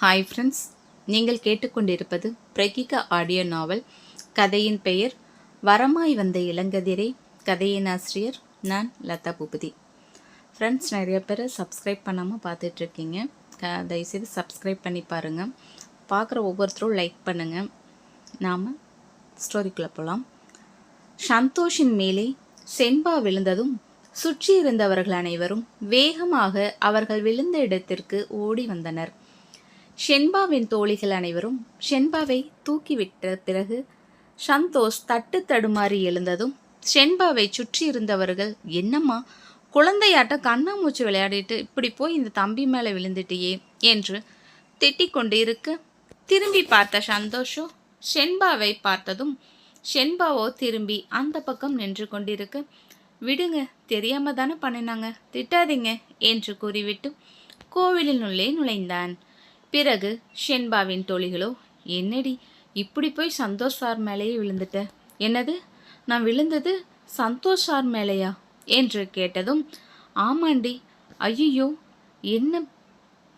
Hi friends நீங்கள் கேட்டுக்கொண்டிருப்பது பிரகிக audio நாவல் கதையின் பெயர் வரமாய் வந்த இளங்கதிரை. கதையின் ஆசிரியர் நான் லதா பூபதி. ஃப்ரெண்ட்ஸ் நிறைய பேர் சப்ஸ்கிரைப் பண்ணாமல் பார்த்துட்ருக்கீங்க. க தயவுசெய்து சப்ஸ்கிரைப் பண்ணி பாருங்கள் பார்க்குற ஒவ்வொருத்தரும் லைக் பண்ணுங்கள் நாம் ஸ்டோரிக்குள்ளே போகலாம் சந்தோஷின் மேலே செண்பா விழுந்ததும் சுற்றி இருந்தவர்கள் அனைவரும் வேகமாக அவர்கள் விழுந்த இடத்திற்கு ஓடி வந்தனர். ஷென்பாவின் தோழிகள் அனைவரும் ஷென்பாவை தூக்கிவிட்ட பிறகு சந்தோஷ் தட்டு தடுமாறி எழுந்ததும் ஷென்பாவை சுற்றி இருந்தவர்கள் என்னம்மா குழந்தையாட்ட கண்ணாமூச்சி விளையாடிட்டு இப்படி போய் இந்த தம்பி மேலே விழுந்துட்டியே? என்று திட்டிக் கொண்டு இருக்க திரும்பி பார்த்த சந்தோஷோ ஷென்பாவை பார்த்ததும் ஷென்பாவோ திரும்பி அந்த பக்கம் நின்று கொண்டிருக்க விடுங்க தெரியாம தானே பண்ணினாங்க திட்டாதீங்க என்று கூறிவிட்டு கோவிலின் உள்ளே நுழைந்தான். பிறகு ஷென்பாவின் தோழிகளோ என்னடி இப்படி போய் சந்தோஷ் சார் மேலேயே விழுந்துட்ட? என்னது? நான் விழுந்தது சந்தோஷ் சார் மேலேயா? என்று கேட்டதும் ஆமாண்டி ஐயோ என்ன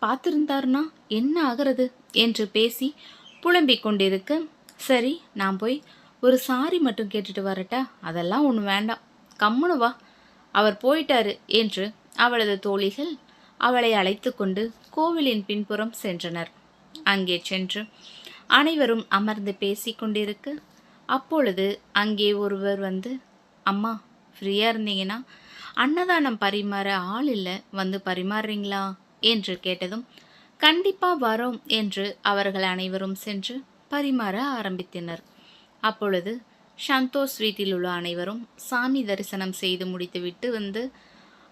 பார்த்துருந்தாருனா என்ன ஆகிறது? என்று பேசி புலம்பிக் கொண்டிருக்க சரி நான் போய் ஒரு சாரி மட்டும் கேட்டுட்டு வரட்டா? அதெல்லாம் ஒன்று வேண்டாம். கம்முனு வா. அவர் போயிட்டாரு என்று அவளது தோழிகள் அவளை அழைத்து கொண்டு கோவிலின் பின்புறம் சென்றனர். அங்கே சென்று அனைவரும் அமர்ந்து பேசிக்கொண்டிருக்க அப்பொழுது அங்கே ஒருவர் வந்து அம்மா ஃப்ரீயாக இருந்தீங்கன்னா அன்னதானம் பரிமாற ஆள் இல்லை வந்து பரிமாறுறீங்களா? என்று கேட்டதும் கண்டிப்பாக வரோம் என்று அவர்கள் அனைவரும் சென்று பரிமாற ஆரம்பித்தனர். அப்பொழுது சந்தோஷ் வீட்டில் உள்ள அனைவரும் சாமி தரிசனம் செய்து முடித்துவிட்டு வந்து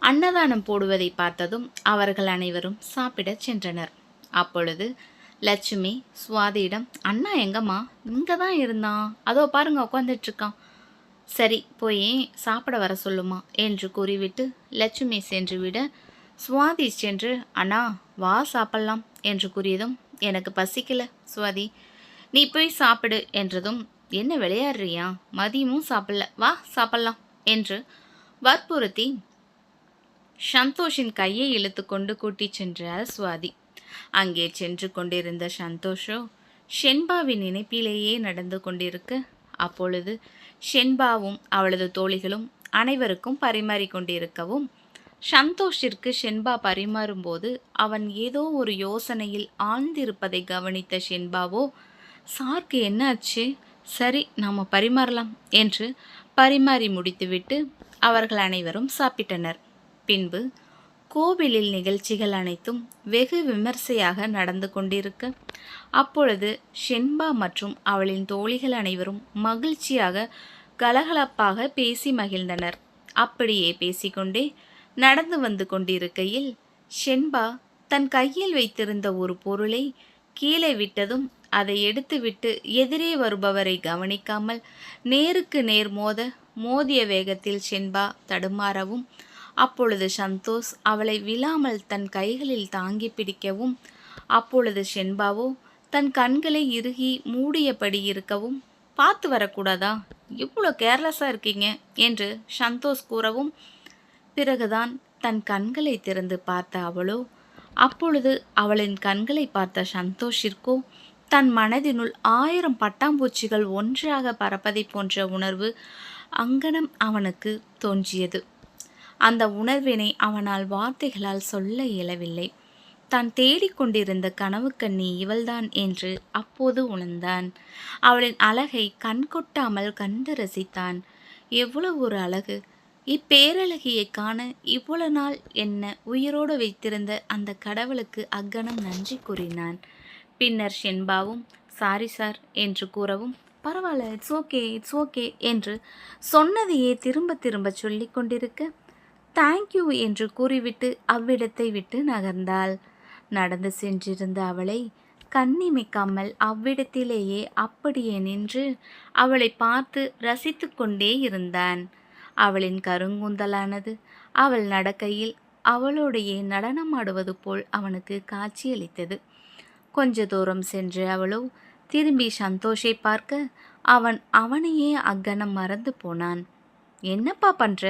அன்னதானம் போடுவதை பார்த்ததும் அவர்கள் அனைவரும் சாப்பிடச் சென்றனர். அப்பொழுது லட்சுமி சுவாதியிடம் அண்ணா எங்கம்மா? இங்கே தான் இருந்தான் அதோ பாருங்க உட்காந்துட்ருக்கான் சரி போய் சாப்பிட வர சொல்லுமா? என்று கூறிவிட்டு லட்சுமி சென்று விட சுவாதி சென்று அண்ணா வா சாப்பிடலாம் என்று கூறியதும் எனக்கு பசிக்கல சுவாதி. நீ போய் சாப்பிடு என்றதும் என்ன விளையாடுறியா? மதியமும் சாப்பிடல. வா சாப்பிடலாம் என்று வற்புறுத்தி சந்தோஷின் கையை இழுத்துக்கொண்டு கூட்டிச் சென்றார் சுவாதி. அங்கே சென்று கொண்டிருந்த சந்தோஷோ ஷென்பாவின் நினைப்பிலேயே நடந்து கொண்டிருக்க. அப்பொழுது ஷென்பாவும் அவளது தோழிகளும் அனைவருக்கும் பரிமாறிக்கொண்டிருக்கவும் சந்தோஷிற்கு ஷென்பா பரிமாறும்போது அவன் ஏதோ ஒரு யோசனையில் ஆழ்ந்திருப்பதை கவனித்த ஷென்பாவோ சார்க்கு என்னாச்சு? சரி நாம் பரிமாறலாம் என்று பரிமாறி முடித்துவிட்டு அவர்கள் அனைவரும் சாப்பிட்டனர். பின்பு கோவிலில் நிகழ்ச்சிகள் அனைத்தும் வெகு விமர்சையாக நடந்து கொண்டிருக்க அப்பொழுது ஷென்பா மற்றும் அவளின் தோழிகள் அனைவரும் மகிழ்ச்சியாக கலகலப்பாக பேசி மகிழ்ந்தனர். அப்படியே பேசிக்கொண்டே நடந்து வந்து கொண்டிருக்கையில் ஷென்பா தன் கையில் வைத்திருந்த ஒரு பொருளை கீழே விட்டதும் அதை எடுத்துவிட்டு எதிரே வருபவரை கவனிக்காமல் நேருக்கு நேர் மோத மோதிய வேகத்தில் ஷென்பா தடுமாறவும் அப்பொழுது சந்தோஷ் அவளை விழாமல் தன் கைகளில் தாங்கி பிடிக்கவும் அப்பொழுது ஷென்பாவோ தன் கண்களை இறுகி மூடியபடி இருக்கவும் பார்த்து வரக்கூடாதா? இவ்வளோ கேர்லெஸ்ஸாக இருக்கீங்க என்று சந்தோஷ் கூறவும் பிறகுதான் தன் கண்களை திறந்து பார்த்த அவளோ அப்பொழுது அவளின் கண்களை பார்த்த சந்தோஷிற்கோ தன் மனதினுள் ஆயிரம் பட்டாம்பூச்சிகள் ஒன்றாக பறப்பதை போன்ற உணர்வு அங்கனம் அவனுக்கு தோன்றியது. அந்த உணர்வினை அவனால் வார்த்தைகளால் சொல்ல இயலவில்லை. தான் தேடிக்கொண்டிருந்த கனவுக்கண்ணி இவள்தான் என்று அப்போது உணர்ந்தான். அவளின் அழகை கண்கொட்டாமல் கண்டு ரசித்தான். எவ்வளவு ஒரு அழகு! இப்பேரழகியை காண இவ்வளவு நாள் என்ன உயிரோடு வைத்திருந்த அந்த கடவுளுக்கு அக்கணம் நன்றி கூறினான். பின்னர் ஷென்பாவும் சாரி சார் என்று கூறவும் பரவாயில்ல இட்ஸ் ஓகே இட்ஸ் ஓகே என்று சொன்னதையே திரும்ப திரும்ப சொல்லி கொண்டிருக்க தேங்க்யூ என்று கூறிவிட்டு அவ்விடத்தை விட்டு நகர்ந்தாள். நடந்து சென்றிருந்த அவளை கண்ணிமைக்காமல் அவ்விடத்திலேயே அப்படியே நின்று அவளை பார்த்து ரசித்து கொண்டே இருந்தான். அவளின் கருங்குந்தலானது அவள் நடக்கையில் அவளோடையே நடனமாடுவது போல் அவனுக்கு காட்சியளித்தது. கொஞ்ச தூரம் சென்று அவளோ திரும்பி சந்தோஷை பார்க்க அவன் அவனையே அக்கணம் மறந்து போனான். என்னப்பா பண்ற?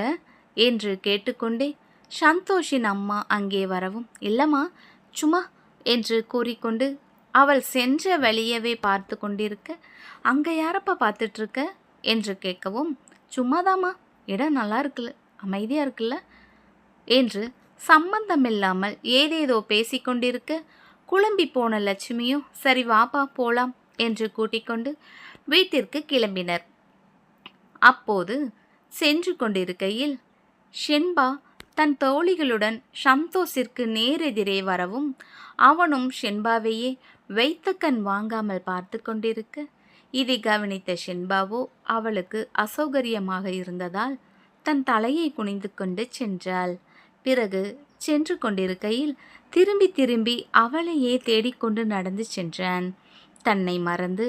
என்று கேட்டுக்கொண்டே சந்தோஷின் அம்மா அங்கே வரவும் இல்லம்மா சும்மா என்று கூறிக்கொண்டு அவள் சென்ற வழியவே பார்த்து கொண்டிருக்க அங்கே யாரப்பா பார்த்துட்டு இருக்க என்று கேட்கவும் சும்மாதாம்மா இடம் நல்லா இருக்குல்ல அமைதியாக இருக்குல்ல? என்று சம்பந்தமில்லாமல் ஏதேதோ பேசிக்கொண்டிருக்க குழம்பி போன லட்சுமியும் சரி வாப்பா போலாம் என்று கூட்டிக்கொண்டு வீட்டிற்கு கிளம்பினர். அப்போது சென்று கொண்டிருக்கையில் ஷென்பா தன் தோழிகளுடன் சந்தோஷிற்கு நேரெதிரே வரவும் அவனும் ஷென்பாவையே வைத்த கண் வாங்காமல் பார்த்து கொண்டிருக்க இதை கவனித்த ஷென்பாவோ அவளுக்கு அசௌகரியமாக இருந்ததால் தன் தலையை குனிந்து கொண்டு சென்றாள். பிறகு சென்று கொண்டிருக்கையில் திரும்பி திரும்பி அவளையே தேடிக்கொண்டு நடந்து சென்றான். தன்னை மறந்து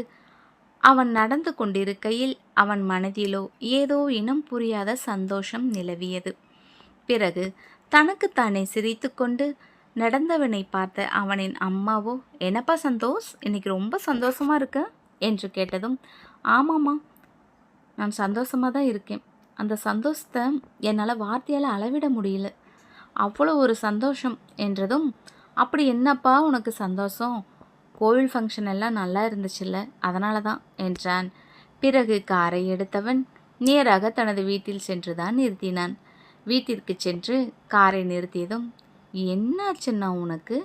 அவன் நடந்து கொண்டிருக்கையில் அவன் மனதிலோ ஏதோ இனம் புரியாத சந்தோஷம் நிலவியது. பிறகு தனக்குத்தானே சிரித்துக்கொண்டு நடந்தவனை பார்த்த அவனின் அம்மாவோ என்னப்பா சந்தோஷ்? இன்னைக்கு ரொம்ப சந்தோஷமா இருக்க? என்று கேட்டதும் ஆமாம்மா நான் சந்தோஷமாக தான் இருக்கேன். அந்த சந்தோஷத்தை என்னால் வார்த்தையால் அளவிட முடியல. அவ்வளோ ஒரு சந்தோஷம் என்றதும் அப்படி என்னப்பா உனக்கு சந்தோஷம்? கோவில் ஃபங்க்ஷன் எல்லாம் நல்லா இருந்துச்சுல்ல அதனால தான் என்றான். பிறகு காரை எடுத்தவன் நேராக தனது வீட்டில் சென்றுதான் நிறுத்தினான். வீட்டிற்கு சென்று காரை நிறுத்தியதும் என்னாச்சுன்னா உனக்கு?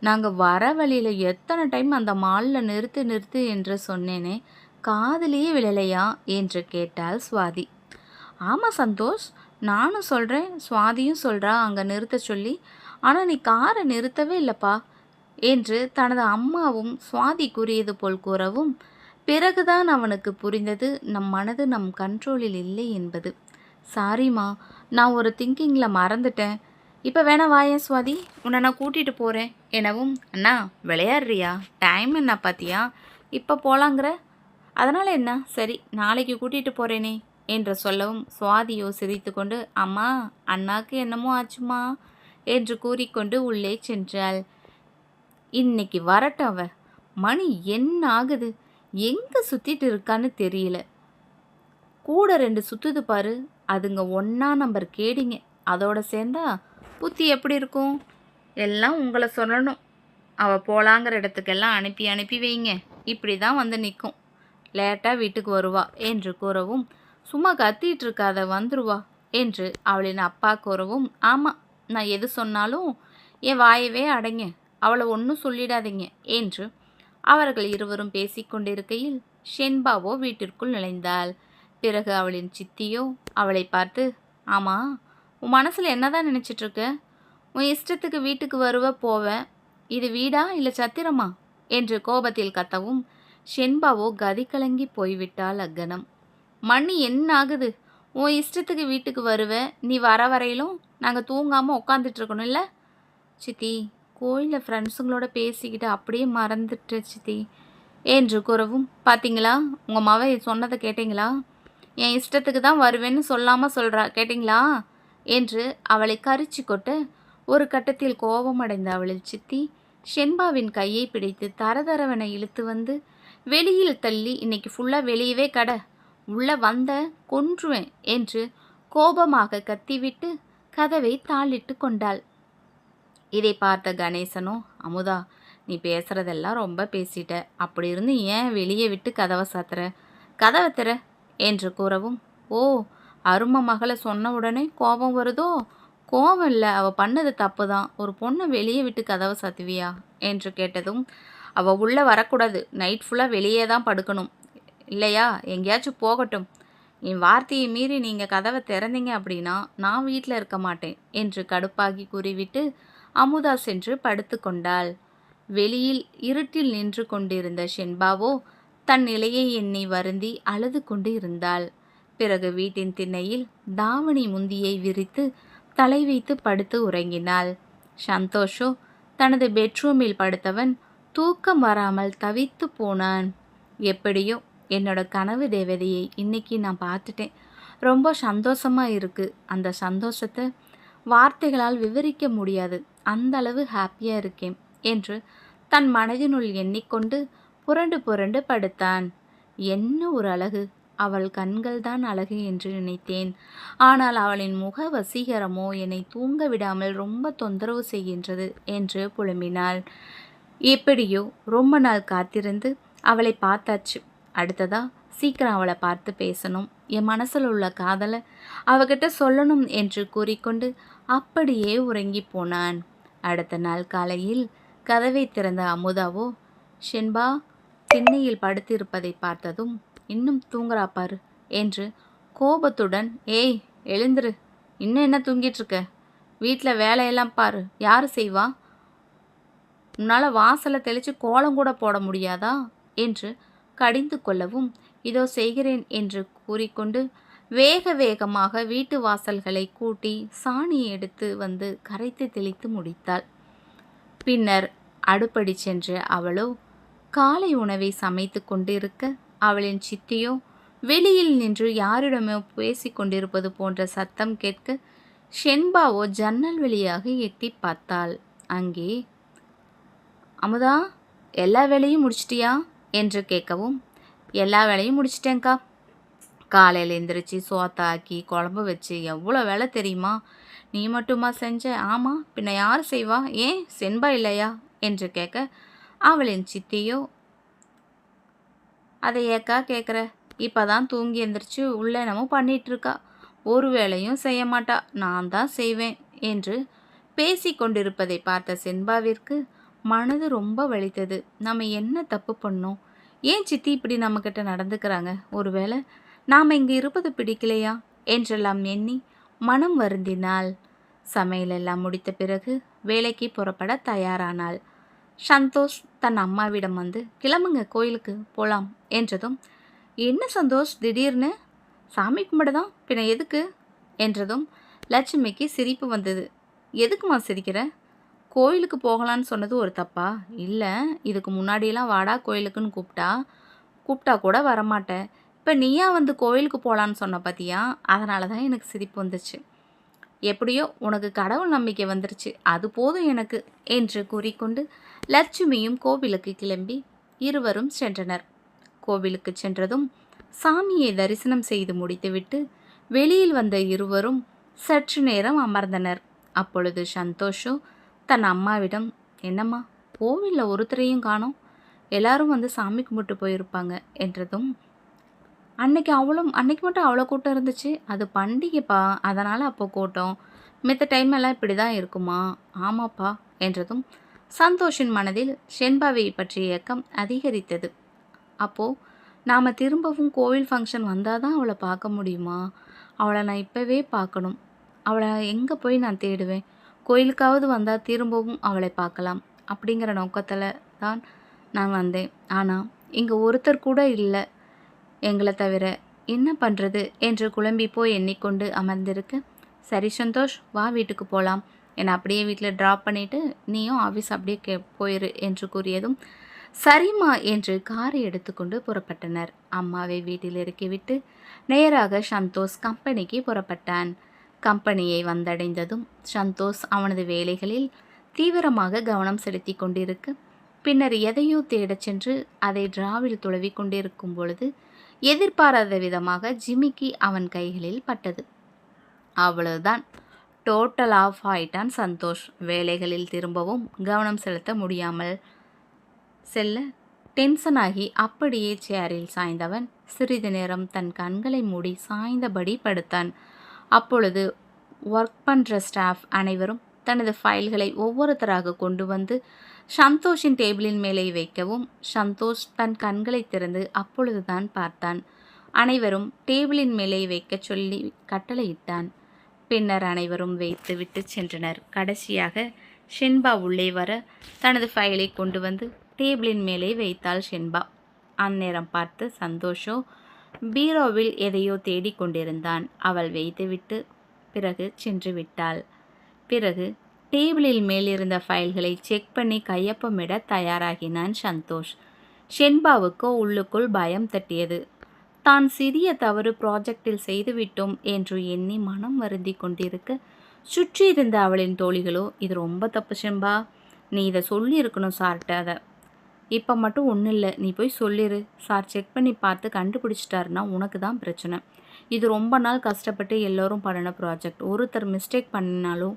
நாங்கள் வர வழியில் எத்தனை டைம் அந்த மாலில் நிறுத்து நிறுத்து என்று சொன்னேனே காதலியே விழலையா? என்று கேட்டாள் சுவாதி. ஆமாம் சந்தோஷ் நானும் சொல்கிறேன் சுவாதியும் சொல்கிறா அங்கே நிறுத்த சொல்லி. ஆனால் நீ காரை நிறுத்தவே இல்லைப்பா என்று தனது அம்மாவும் சுவாதி கூறியது போல் கூறவும் பிறகுதான் அவனுக்கு புரிந்தது நம் மனது நம் கண்ட்ரோலில் இல்லை என்பது. சாரிம்மா நான் ஒரு திங்கிங்கில் மறந்துட்டேன். இப்போ வேணா வாயேன் சுவாதி? உன்னை நான் கூட்டிகிட்டு போகிறேன் எனவும் அண்ணா விளையாடுறியா? டைம் என்ன பார்த்தியா இப்போ போலாங்கிற? அதனால் என்ன? சரி நாளைக்கு கூட்டிகிட்டு போகிறேனே என்று சொல்லவும் சுவாதியோ சிரித்து கொண்டு அம்மா அண்ணாக்கு என்னமோ ஆச்சுமா என்று கூறிக்கொண்டு உள்ளே சென்றாள். இன்னைக்கு வரட்டும் அவ. மணி என்ன ஆகுது? எங்கே சுற்றிட்டு இருக்கான்னு தெரியல. கூட ரெண்டு சுற்றுது பாரு அதுங்க ஒன்றா நம்பர் கேடிங்க. அதோட சேர்ந்தா புத்தி எப்படி இருக்கும்? எல்லாம் உங்களை சொல்லணும். அவள் போலாங்கிற இடத்துக்கெல்லாம் அனுப்பி அனுப்பி வைங்க. இப்படி தான் வந்து நிற்கும் லேட்டாக வீட்டுக்கு வருவா என்று கூறவும் சும்மா கத்திட்டு இருக்காத வந்துருவா என்று அவளின் அப்பா கூறவும் ஆமாம் நான் எது சொன்னாலும் என் வாயவே அடைங்க. அவளை ஒன்றும் சொல்லிடாதீங்க என்று அவர்கள் இருவரும் பேசிக்கொண்டிருக்கையில் ஷென்பாவோ வீட்டிற்குள் நுழைந்தாள். பிறகு அவளின் சித்தியோ அவளை பார்த்து ஆமாம் உன் மனசில் என்னதான் நினச்சிட்ருக்க? உன் இஷ்டத்துக்கு வீட்டுக்கு வருவ போவ இது வீடா இல்லை சத்திரமா? என்று கோபத்தில் கத்தவும் ஷென்பாவோ கதி கலங்கி போய்விட்டாள் அக்கணம். மணி என்ன ஆகுது உன் இஷ்டத்துக்கு வீட்டுக்கு வருவ? நீ வர வரையிலும் நாங்கள் தூங்காமல் உட்காந்துட்டு இருக்கணும் இல்லை? சித்தி கோயிலில் ஃப்ரெண்ட்ஸுங்களோட பேசிக்கிட்டு அப்படியே மறந்துட்டு சித்தி என்று குறவும் பார்த்தீங்களா உங்கள் மவ சொன்னதை கேட்டிங்களா? என் இஷ்டத்துக்கு தான் வருவேன்னு சொல்லாமல் சொல்கிறா கேட்டிங்களா? என்று அவளை கரிச்சு கொட்டு ஒரு கட்டத்தில் கோபமடைந்த அவளில் சித்தி ஷென்பாவின் கையை பிடித்து தரதரவனை இழுத்து வந்து வெளியில் தள்ளி இன்னைக்கு ஃபுல்லாக வெளியவே கடை. உள்ளே வந்த கொன்றுவேன் என்று கோபமாக கத்திவிட்டு கதவை தாளிட்டு கொண்டாள். இதை பார்த்த கணேசனோ அமுதா நீ பேசுகிறதெல்லாம் ரொம்ப பேசிட்ட. அப்படி இருந்து ஏன் வெளியே விட்டு கதவை சாத்துற? கதவை திற என்று கூறவும் ஓ அரும மகளை சொன்ன உடனே கோபம் வருதோ? கோபம் இல்லை அவள் பண்ணது தப்பு தான் ஒரு பொண்ணை வெளியே விட்டு கதவை சாத்துவியா? என்று கேட்டதும் அவள் உள்ளே வரக்கூடாது. நைட் ஃபுல்லாக வெளியே தான் படுக்கணும். இல்லையா? எங்கேயாச்சும் போகட்டும். என் வார்த்தையை மீறி நீங்கள் கதவை திறந்தீங்க அப்படின்னா நான் வீட்டில் இருக்க மாட்டேன் என்று கடுப்பாகி கூறிவிட்டு அமுதா சென்று படுத்து கொண்டாள். வெளியில் இருட்டில் நின்று கொண்டிருந்த ஷென்பாவோ தன் நிலையை எண்ணி வருந்தி அழுது கொண்டு இருந்தாள். பிறகு வீட்டின் திண்ணையில் தாவணி முந்தியை விரித்து தலை வைத்து படுத்து உறங்கினாள். சந்தோஷோ தனது பெட்ரூமில் படுத்தவன் தூக்கம் வராமல் தவித்து போனான். எப்படியோ என்னோட கனவு தேவதையை இன்னைக்கு நான் பார்த்துட்டேன். ரொம்ப சந்தோஷமாக இருக்குது அந்த சந்தோஷத்தை வார்த்தைகளால் விவரிக்க முடியாது. அந்த அளவு ஹாப்பியாக இருக்கேன் என்று தன் மனதினுள் எண்ணிக்கொண்டு புரண்டு புரண்டு படுத்தான். என்ன ஒரு அழகு. அவள் கண்கள்தான் அழகு என்று நினைத்தேன். ஆனால் அவளின் முக வசீகரமோ என்னை தூங்க விடாமல் ரொம்ப தொந்தரவு செய்கின்றது என்று புலம்பினாள். எப்படியோ ரொம்ப நாள் காத்திருந்து அவளை பார்த்தாச்சு. அடுத்ததா சீக்கிரம் அவளை பார்த்து பேசணும். என் மனசில் உள்ள காதலை அவகிட்ட சொல்லணும் என்று கூறிக்கொண்டு அப்படியே உறங்கி போனான். அடுத்த நாள் காலையில் கதவை திறந்த அமுதாவோ ஷென்பா திண்ணையில் படுத்திருப்பதை பார்த்ததும் இன்னும் தூங்குறா பாரு என்று கோபத்துடன் ஏய் எழுந்துரு. இன்னும் என்ன தூங்கிட்டு இருக்க வீட்டில் வேலையெல்லாம் பாரு. யார் செய்வா? உன்னால் வாசலை தெளித்து கோலம் கூட போட முடியாதா? என்று கடிந்து கொள்ளவும் இதோ செய்கிறேன் என்று கூறிக்கொண்டு வேக வேகமாக வீட்டு வாசல்களை கூட்டி சாணி எடுத்து வந்து கரைத்து தெளித்து முடித்தாள். பின்னர் அடுப்படி சென்று அவளோ காலை உணவை சமைத்து கொண்டிருக்க அவளின் சித்தியோ வெளியில் நின்று யாரிடமோ பேசி கொண்டிருப்பது போன்ற சத்தம் கேட்க ஷென்பாவோ ஜன்னல் வழியாக எட்டி பார்த்தாள். அங்கே அமுதா எல்லா வேலையும் முடிச்சிட்டியா? என்று கேட்கவும் எல்லா வேலையும் முடிச்சிட்டேங்க்கா காலையில் எந்திரிச்சு சோத்தாக்கி குழம்பு வச்சு எவ்வளோ வேலை தெரியுமா? நீ மட்டுமா செஞ்ச? ஆமாம் பின்ன யார் செய்வா? ஏன்? செண்பா இல்லையா? என்று கேட்க அவளின் சித்தியோ அதை ஏக்கா கேட்குற இப்போ தான் தூங்கி எந்திரிச்சு உள்ள என்னமோ பண்ணிகிட்ருக்கா ஒரு வேலையும் செய்ய மாட்டா. நான் தான் செய்வேன் என்று பேசி கொண்டிருப்பதை பார்த்த செண்பாவிற்கு மனது ரொம்ப வலித்தது. நம்ம என்ன தப்பு பண்ணோம்? ஏன் சித்தி இப்படி நம்மக்கிட்ட நடந்துக்கிறாங்க? ஒருவேளை நாம் இங்கே இருப்பது பிடிக்கலையா? என்றெல்லாம் எண்ணி மனம் வருந்தினாள். சமையலெல்லாம் முடித்த பிறகு வேலைக்கு புறப்பட தயாரானாள். சந்தோஷ் தன் அம்மாவிடம் வந்து கிளம்புங்க கோயிலுக்கு போகலாம் என்றதும் என்ன சந்தோஷ் திடீர்னு? சாமி கும்பிட தான் பின்ன எதுக்கு? என்றதும் லட்சுமிக்கு சிரிப்பு வந்தது. எதுக்குமா சிரிக்கிற? கோயிலுக்கு போகலான்னு சொன்னது ஒரு தப்பா? இல்லை இதுக்கு முன்னாடியெல்லாம் வாடா கோயிலுக்குன்னு கூப்பிட்டா கூப்பிட்டா கூட வரமாட்டேன். இப்போ நீயா வந்து கோயிலுக்கு போகலான்னு சொன்ன பார்த்தியா அதனால தான் எனக்கு சிரிப்பு வந்துச்சு எப்படியோ உனக்கு கடவுள் நம்பிக்கை வந்துருச்சு. அது போதும் எனக்கு என்று கூறிக்கொண்டு லட்சுமியும் கோவிலுக்கு கிளம்பி இருவரும் சென்றனர். கோவிலுக்கு சென்றதும் சாமியை தரிசனம் செய்து முடித்துவிட்டு வெளியில் வந்த இருவரும் சற்று நேரம் அமர்ந்தனர். அப்பொழுது சந்தோஷம் தன் அம்மாவிடம் என்னம்மா கோவிலில் ஒருத்தரையும் காணோம். எல்லாரும் வந்து சாமி கும்பிட்டு போயிருப்பாங்க என்றதும் அன்னைக்கு அவ்வளோ அன்னைக்கு மட்டும் அவ்வளோ கூட்டம் இருந்துச்சு. அது பண்டிகைப்பா. அதனால் அப்போ கூட்டம். மித்த டைம் எல்லாம் இப்படி தான் இருக்குமா? ஆமாப்பா என்றதும் சந்தோஷின் மனதில் ஷென்பாவை பற்றிய இயக்கம் அதிகரித்தது. அப்போது நாம் திரும்பவும் கோவில் ஃபங்க்ஷன் வந்தால் தான் அவளை பார்க்க முடியுமா? அவளை நான் இப்போவே பார்க்கணும். அவளை எங்கே போய் நான் தேடுவேன்? கோயிலுக்காவது வந்தால் திரும்பவும் அவளை பார்க்கலாம். அப்படிங்கிற நோக்கத்தில் தான் நான் வந்தேன். ஆனால் இங்கே ஒருத்தர் கூட இல்லை. எங்களை தவிர என்ன பண்ணுறது என்று குழம்பி போய் எண்ணிக்கொண்டு அமர்ந்திருக்கு சரி சந்தோஷ் வா வீட்டுக்கு போகலாம் என்னை அப்படியே வீட்டில் ட்ராப் பண்ணிவிட்டு நீயும் ஆஃபீஸ் அப்படியே கே போயிரு என்று கூறியதும் சரிம்மா என்று காரை எடுத்துக்கொண்டு புறப்பட்டனர். அம்மாவை வீட்டில் இறக்கிவிட்டு நேராக சந்தோஷ் கம்பெனிக்கு புறப்பட்டான். கம்பெனியை வந்தடைந்ததும் சந்தோஷ் அவனது வேலைகளில் தீவிரமாக கவனம் செலுத்தி கொண்டிருக்கு பின்னர் எதையோ தேடச் சென்று அதை டிராவில் துளவி கொண்டிருக்கும் பொழுது எதிர்பாராத விதமாக ஜிமிக்கி அவன் கைகளில் பட்டது. அவ்வளவுதான். டோட்டல் ஆஃப் ஆயிட்டான் சந்தோஷ். வேலைகளில் திரும்பவும் கவனம் செலுத்த முடியாமல் செல்ல டென்ஷனாகி அப்படியே சேரில் சாய்ந்தவன் சிறிது நேரம் தன் கண்களை மூடி சாய்ந்தபடி படுத்தான். அப்பொழுது ஒர்க் பண்ணுற ஸ்டாஃப் அனைவரும் தனது ஃபைல்களை ஒவ்வொருத்தராக கொண்டு வந்து சந்தோஷின் டேபிளின் மேலே வைக்கவும். சந்தோஷ் தன் கண்களை திறந்து அப்பொழுதுதான் பார்த்தான். அனைவரும் டேபிளின் மேலே வைக்கச் சொல்லி கட்டளையிட்டான். பின்னர் அனைவரும் வைத்து விட்டு சென்றனர். கடைசியாக ஷென்பா உள்ளே வர தனது ஃபைலை கொண்டு வந்து டேபிளின் மேலே வைத்தாள் ஷென்பா. அந்நேரம் பார்த்து சந்தோஷோ பீரோவில் எதையோ தேடிக் கொண்டிருந்தான். அவள் வைத்துவிட்டு பிறகு சென்று விட்டாள். பிறகு டேபிளில் மேலிருந்த ஃபைல்களை செக் பண்ணி கையொப்பமிட தயாராகினான் சந்தோஷ். ஷென்பாவுக்கோ உள்ளுக்குள் பயம் தட்டியது. தான் சிறிய தவறு ப்ராஜெக்டில் செய்துவிட்டோம் என்று எண்ணி மனம் வருந்தி கொண்டிருக்க சுற்றி இருந்த அவளின் தோழிகளோ இது ரொம்ப தப்பு ஷென்பா நீ இதை சொல்லியிருக்கணும் சார்கிட்ட அதை. இப்போ மட்டும் ஒன்றும் இல்லை நீ போய் சொல்லிடு சார் செக் பண்ணி பார்த்து கண்டுபிடிச்சிட்டாருன்னா உனக்கு தான் பிரச்சனை. இது ரொம்ப நாள் கஷ்டப்பட்டு எல்லோரும் பண்ணின ப்ராஜெக்ட். ஒருத்தர் மிஸ்டேக் பண்ணினாலும்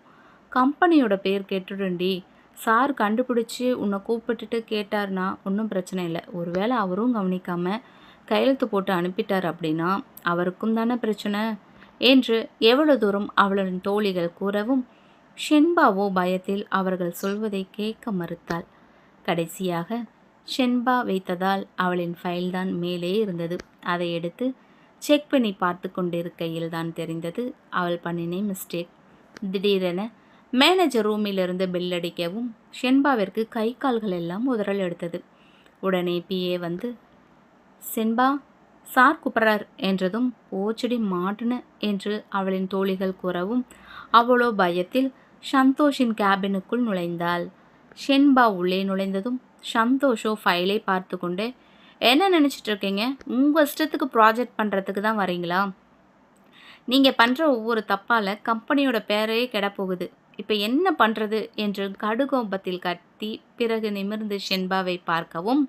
கம்பெனியோட பேர் கேட்டுடுண்டி சார் கண்டுபிடிச்சி உன்னை கூப்பிட்டுட்டு கேட்டார்னா ஒன்றும் பிரச்சனை இல்லை. ஒருவேளை அவரும் கவனிக்காமல் கையெழுத்து போட்டு அனுப்பிட்டார் அப்படின்னா அவருக்கும் தானே பிரச்சனை? என்று எவ்வளவு தூரம் அவளின் தோழிகள் கூறவும் ஷென்பாவோ பயத்தில் அவர்கள் சொல்வதை கேட்க மறுத்தாள். கடைசியாக ஷென்பா வைத்ததால் அவளின் ஃபைல்தான் மேலே இருந்தது. அதை எடுத்து செக் பண்ணி பார்த்து கொண்டிருக்கையில் தான் தெரிந்தது அவள் பண்ணினே மிஸ்டேக் திடீரென மேனேஜர் ரூமிலிருந்து பெல் அடிக்கவும் ஷென்பாவிற்கு கை கால்கள் எல்லாம் உதறல் எடுத்தது. உடனே பிஏ வந்து சென்பா சார் கூப்பிட்றார் என்றதும் ஓச்சடி மாட்டுன என்று அவளின் தோழிகள் கூறவும் அவளோ பயத்தில் சந்தோஷின் கேபினுக்குள் நுழைந்தாள். ஷென்பா உள்ளே நுழைந்ததும் சந்தோஷோ ஃபைலை பார்த்து கொண்டு என்ன நினச்சிட்டு இருக்கீங்க? உங்கள் இஷ்டத்துக்கு ப்ராஜெக்ட் பண்ணுறதுக்கு தான் வரீங்களா நீங்கள் பண்ணுற ஒவ்வொரு தப்பால் கம்பெனியோட பேரே கெடப்போகுது. இப்போ என்ன பண்ணுறது என்று கடுகோபத்தில் கத்தி பிறகு நிமிர்ந்து ஷென்பாவை பார்க்கவும்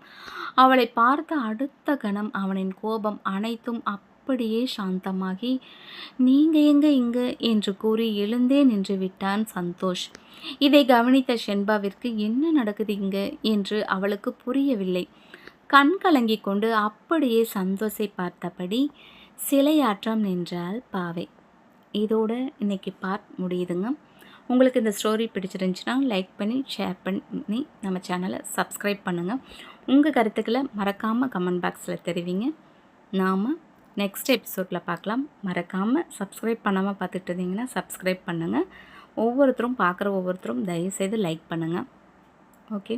அவளை பார்த்த அடுத்த கணம் அவனின் கோபம் அனைத்தும் அப்படியே சாந்தமாகி நீங்க எங்க இங்கு? என்று கூறி எழுந்தே நின்று விட்டான் சந்தோஷ். இதை கவனித்த ஷென்பாவிற்கு என்ன நடக்குது இங்கு? என்று அவளுக்கு புரியவில்லை. கண் கலங்கி கொண்டு அப்படியே சந்தோஷை பார்த்தபடி சிலையாற்றம் நின்றாள் பாவை. இதோட இன்னைக்கு பார்ட் முடியுதுங்க. உங்களுக்கு இந்த ஸ்டோரி பிடிச்சிருந்துச்சுன்னா லைக் பண்ணி ஷேர் பண்ணி நம்ம சேனலை சப்ஸ்கிரைப் பண்ணுங்கள் உங்கள் கருத்துக்களை மறக்காமல் கமெண்ட் பாக்ஸில் தெரிவிங்க. நாம் நெக்ஸ்ட் எபிசோடில் பார்க்கலாம். மறக்காமல் சப்ஸ்கிரைப் பண்ணாமல் பார்த்துட்டு இருந்தீங்கன்னா சப்ஸ்கிரைப் பண்ணுங்கள் ஒவ்வொருத்தரும் பார்க்குற ஒவ்வொருத்தரும் தயவுசெய்து லைக் பண்ணுங்கள் ஓகே